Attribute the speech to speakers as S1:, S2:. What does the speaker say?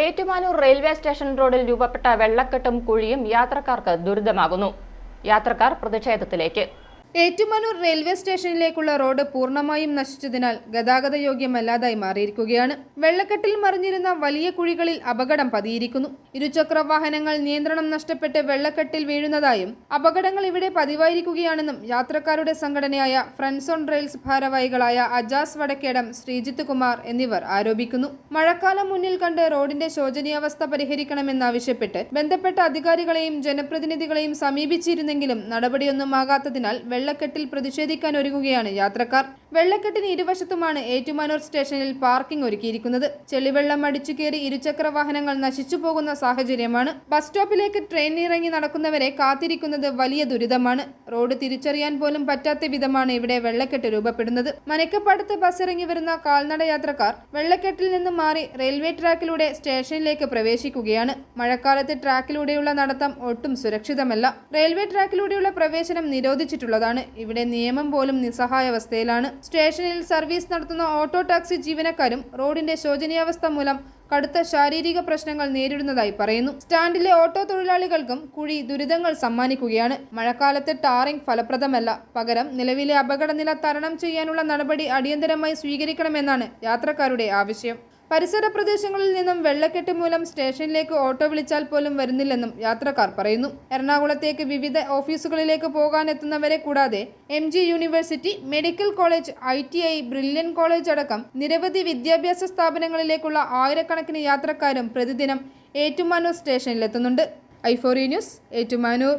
S1: Ettumanoor railway station റോഡിൽ രൂപപ്പെട്ട വെള്ളക്കെട്ടും കുഴിയും യാത്രക്കാർക്ക് ദുരിതമാകുന്നു. യാത്രക്കാർ പ്രതിഷേധത്തിലേക്ക്.
S2: ഏറ്റുമാനൂർ റെയിൽവേ സ്റ്റേഷനിലേക്കുള്ള റോഡ് പൂർണമായും നശിച്ചതിനാൽ ഗതാഗത യോഗ്യമല്ലാതായി മാറിയിരിക്കുകയാണ്. വെള്ളക്കെട്ടിൽ മറിഞ്ഞിരുന്ന വലിയ കുഴികളിൽ അപകടം പതിയിരിക്കുന്നു. ഇരുചക്ര വാഹനങ്ങൾ നിയന്ത്രണം നഷ്ടപ്പെട്ട് വെള്ളക്കെട്ടിൽ വീഴുന്നതായും അപകടങ്ങൾ ഇവിടെ പതിവായിരിക്കുകയാണെന്നും യാത്രക്കാരുടെ സംഘടനയായ ഫ്രണ്ട്സ് ഓൺ റെയിൽസ് ഭാരവാഹികളായ അജാസ് വടക്കേടം ശ്രീജിത്ത് കുമാർ എന്നിവർ ആരോപിക്കുന്നു. മഴക്കാലം മുന്നിൽ കണ്ട് റോഡിന്റെ ശോചനീയാവസ്ഥ പരിഹരിക്കണമെന്നാവശ്യപ്പെട്ട് ബന്ധപ്പെട്ട അധികാരികളെയും ജനപ്രതിനിധികളെയും സമീപിച്ചിരുന്നെങ്കിലും നടപടിയൊന്നും ആകാത്തതിനാൽ വെള്ളക്കെട്ടിൽ പ്രതിഷേധിക്കാൻ ഒരുങ്ങുകയാണ് യാത്രക്കാർ. വെള്ളക്കെട്ടിന് ഇരുവശത്തുമാണ് ഏറ്റുമാനൂർ സ്റ്റേഷനിൽ പാർക്കിംഗ് ഒരുക്കിയിരിക്കുന്നത്. ചെളിവെള്ളം അടിച്ചു കയറി ഇരുചക്ര വാഹനങ്ങൾ നശിച്ചു പോകുന്ന സാഹചര്യമാണ്. ബസ് സ്റ്റോപ്പിലേക്ക് ട്രെയിൻ ഇറങ്ങി നടക്കുന്നവരെ കാത്തിരിക്കുന്നത് വലിയ ദുരിതമാണ്. റോഡ് തിരിച്ചറിയാൻ പോലും പറ്റാത്ത വിധമാണ് ഇവിടെ വെള്ളക്കെട്ട് രൂപപ്പെടുന്നത്. മനക്കപ്പാടത്ത് ബസ് ഇറങ്ങി വരുന്ന കാൽനട യാത്രക്കാർ വെള്ളക്കെട്ടിൽ നിന്ന് മാറി റെയിൽവേ ട്രാക്കിലൂടെ സ്റ്റേഷനിലേക്ക് പ്രവേശിക്കുകയാണ്. മഴക്കാലത്ത് ട്രാക്കിലൂടെയുള്ള നടത്തം ഒട്ടും സുരക്ഷിതമല്ല. റെയിൽവേ ട്രാക്കിലൂടെയുള്ള പ്രവേശനം നിരോധിച്ചിട്ടുള്ളതാണ്. ഇവിടെ നിയമം പോലും നിസ്സഹായാവസ്ഥയിലാണ്. സ്റ്റേഷനിൽ സർവീസ് നടത്തുന്ന ഓട്ടോ ടാക്സി ജീവനക്കാരും റോഡിന്റെ ശോചനീയാവസ്ഥ മൂലം കടുത്ത ശാരീരിക പ്രശ്നങ്ങൾ നേരിടുന്നതായി പറയുന്നു. സ്റ്റാൻഡിലെ ഓട്ടോ തൊഴിലാളികൾക്കും കുഴി ദുരിതങ്ങൾ സമ്മാനിക്കുകയാണ്. മഴക്കാലത്ത് ടാറിംഗ് ഫലപ്രദമല്ല. പകരം നിലവിലെ അപകടനില തരണം ചെയ്യാനുള്ള നടപടി അടിയന്തരമായി സ്വീകരിക്കണമെന്നാണ് യാത്രക്കാരുടെ ആവശ്യം. പരിസര പ്രദേശങ്ങളിൽ നിന്നും വെള്ളക്കെട്ട് മൂലം സ്റ്റേഷനിലേക്ക് ഓട്ടോ വിളിച്ചാൽ പോലും വരുന്നില്ലെന്നും യാത്രക്കാർ പറയുന്നു. എറണാകുളത്തേക്ക് വിവിധ ഓഫീസുകളിലേക്ക് പോകാനെത്തുന്നവരെ കൂടാതെ M G university medical college I T I brilliant college അടക്കം നിരവധി വിദ്യാഭ്യാസ സ്ഥാപനങ്ങളിലേക്കുള്ള ആയിരക്കണക്കിന് യാത്രക്കാരും പ്രതിദിനം ഏറ്റുമാനൂർ സ്റ്റേഷനിലെത്തുന്നുണ്ട്. ഐഫോറി ന്യൂസ് ഏറ്റുമാനൂർ.